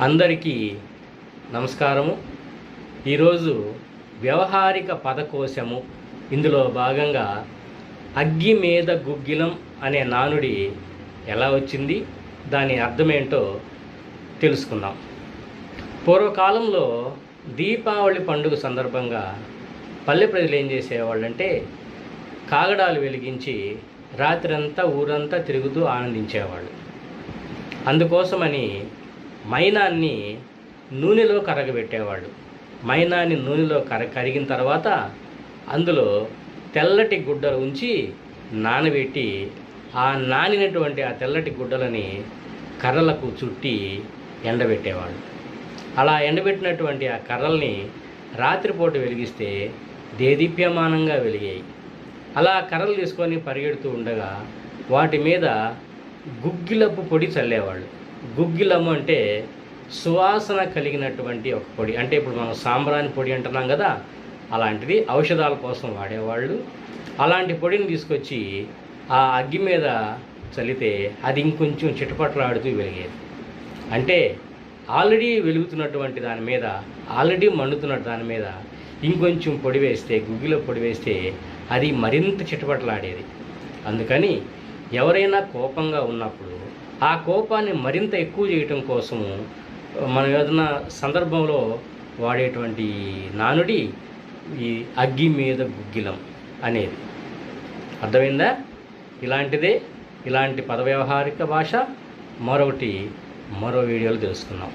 అందరికీ నమస్కారము. ఈరోజు వ్యవహారిక పదకోశము. ఇందులో భాగంగా అగ్గి మీద గుగ్గిలం అనే నానుడి ఎలా వచ్చింది? దాని అర్థమేంటో తెలుసుకుందాం. పూర్వకాలంలో దీపావళి పండుగ సందర్భంగా పల్లె ప్రజలు ఏం చేసేవాళ్ళంటే కాగడాలు వెలిగించి రాత్రంతా ఊరంతా తిరుగుతూ ఆనందించేవాళ్ళు. అందుకోసమని మైనాన్ని నూనెలో కరగబెట్టేవాళ్ళు. మైనాన్ని నూనెలో కర కరిగిన తర్వాత అందులో తెల్లటి గుడ్డలు ఉంచి నానబెట్టి ఆ నానినటువంటి ఆ తెల్లటి గుడ్డలని కర్రలకు చుట్టి ఎండబెట్టేవాళ్ళు. అలా ఎండబెట్టినటువంటి ఆ కర్రల్ని రాత్రిపూట వెలిగిస్తే దేదీప్యమానంగా వెలిగాయి. అలా కర్రలు తీసుకొని పరిగెడుతూ ఉండగా వాటి మీద గుగ్గిలపు పొడి చల్లేవాళ్ళు. గుగ్గిలము అంటే సువాసన కలిగినటువంటి ఒక పొడి. అంటే ఇప్పుడు మనం సాంబ్రాణి పొడి అంటున్నాం కదా అలాంటిది ఔషధాల కోసం వాడేవాళ్ళు. అలాంటి పొడిని తీసుకొచ్చి ఆ అగ్గి మీద చల్లితే అది ఇంకొంచెం చిటపట్లాడుతూ వెలిగేది. అంటే ఆల్రెడీ వెలుగుతున్నటువంటి దాని మీద ఆల్రెడీ మండుతున్న దాని మీద ఇంకొంచెం పొడి వేస్తే గుగ్గిలో పొడి వేస్తే అది మరింత చిటపటలాడేది. అందుకని ఎవరైనా కోపంగా ఉన్నప్పుడు ఆ కోపాన్ని మరింత ఎక్కువ చేయటం కోసము మనం ఏదైనా సందర్భంలో వాడేటువంటి నానుడి ఈ అగ్గి మీద గుగ్గిలం అనేది. అర్థమైందా? ఇలాంటిదే ఇలాంటి పదవ్యవహారిక భాష. మరొకటి మరో వీడియోలో తెలుసుకుందాం.